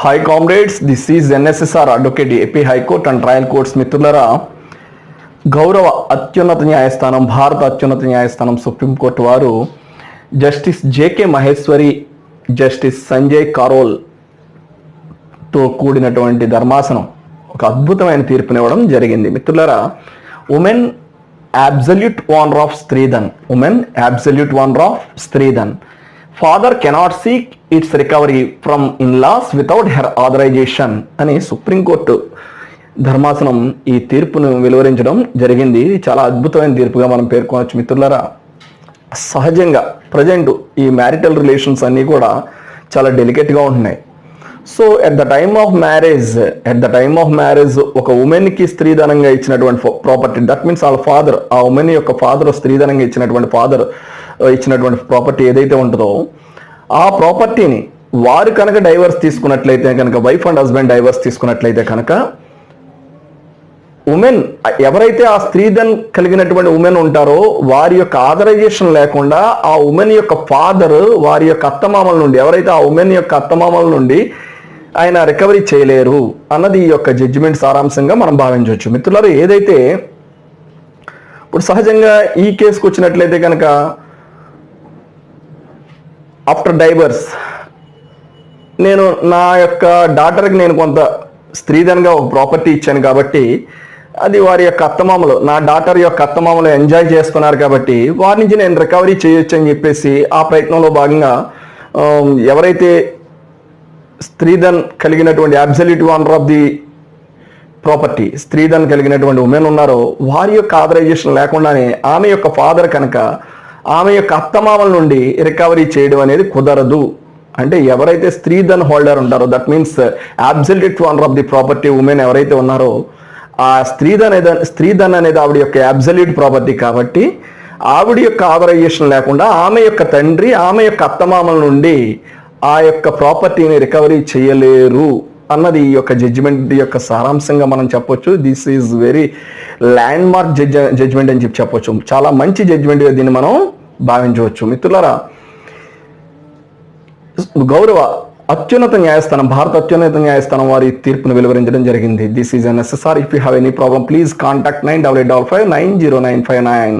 Hi comrades this is NSSR advocate AP high court and trial courts మిత్రులరా గౌరవ అత్యున్నత న్యాయస్థానం భారత అత్యున్నత న్యాయస్థానం సుప్రీంకోర్టు వారు justice JK Maheshwari justice Sanjay కారోల్తో కూడినటువంటి ధర్మాసనం ఒక అద్భుతమైన తీర్పునివ్వడం జరిగింది. మిత్రులరా women absolute owner of stridhan. Women absolute owner of stridhan. Father cannot seek its recovery from in laws without her authorization అని సుప్రీంకోర్టు ధర్మాసనం ఈ తీర్పును వెలువరించడం జరిగింది. ఇది చాలా అద్భుతమైన తీర్పుగా మనం పేర్కొనవచ్చు మిత్రులరా. సహజంగా ప్రజెంట్ ఈ మ్యారిటల్ రిలేషన్స్ అన్నీ కూడా చాలా డెలికేట్గా ఉంటున్నాయి. So at the time of marriage at the time of marriage ఒక ఉమెన్కి స్త్రీధనంగా ఇచ్చినటువంటి ప్రాపర్టీ దట్ మీన్స్ వాళ్ళ ఫాదర్ ఆ ఉమెన్ యొక్క ఫాదర్ స్త్రీధనంగా ఇచ్చినటువంటి ఫాదర్ ఇచ్చినటువంటి ప్రాపర్టీ ఏదైతే ఉంటుందో ఆ ప్రాపర్టీని వారు కనుక డైవర్స్ తీసుకున్నట్లయితే కనుక వైఫ్ అండ్ హస్బెండ్ డైవర్స్ తీసుకున్నట్లయితే కనుక ఉమెన్ ఎవరైతే ఆ స్త్రీధన్ కలిగినటువంటి ఉమెన్ ఉంటారో వారి యొక్క ఆథరైజేషన్ లేకుండా ఆ ఉమెన్ యొక్క ఫాదర్ వారి యొక్క అత్తమామల నుండి ఎవరైతే ఆ ఉమెన్ యొక్క అత్తమామల నుండి ఆయన రికవరీ చేయలేరు అన్నది ఈ యొక్క జడ్జిమెంట్ సారాంశంగా మనం భావించవచ్చు. మిత్రులారు ఏదైతే ఇప్పుడు సహజంగా ఈ కేసుకు వచ్చినట్లయితే కనుక ఆఫ్టర్ డైవర్స్ నేను నా యొక్క డాటర్కి నేను కొంత స్త్రీధనంగా ఒక ప్రాపర్టీ ఇచ్చాను కాబట్టి అది వారి యొక్క అత్తమామలు నా డాటర్ యొక్క అత్తమామలు ఎంజాయ్ చేసుకున్నారు కాబట్టి వారి నుంచి నేను రికవరీ చేయొచ్చు అని చెప్పేసి ఆ ప్రయత్నంలో భాగంగా um, ఎవరైతే స్త్రీధన్ కలిగినటువంటి absolute owner of the property stridhan కలిగినటువంటి ఉమెన్ ఉన్నారో వారి యొక్క ఆథరైజేషన్ లేకుండానే ఆమె యొక్క ఫాదర్ కనుక ఆమె యొక్క అత్తమామల నుండి రికవరీ చేయడం అనేది కుదరదు. అంటే ఎవరైతే స్త్రీధన్ హోల్డర్ ఉంటారో that means absolute owner of the property women ఎవరైతే ఉన్నారో ఆ స్త్రీధన్ అనేది స్త్రీధన్ అనేది ఆవిడ యొక్క అబ్సల్యూట్ ప్రాపర్టీ కాబట్టి ఆవిడ యొక్క ఆథరైజేషన్ లేకుండా ఆమె యొక్క తండ్రి ఆమె యొక్క అత్తమామల నుండి ఆ యొక్క ప్రాపర్టీని రికవరీ చేయలేరు. అన్నది ఈ యొక్క జడ్జిమెంట్ యొక్క సారాంశంగా మనం చెప్పొచ్చు. This is very landmark judge judgment అని చెప్పి చెప్పొచ్చు. చాలా మంచి జడ్జిమెంట్ దీన్ని మనం భావించవచ్చు. మిత్రులారా గౌరవ అత్యున్నత న్యాయస్థానం భారత అత్యున్నత న్యాయస్థానం వారి తీర్పును వెలువరించడం జరిగింది. This is N SSR if you have any problem please contact nine double eight double five nine zero nine five nine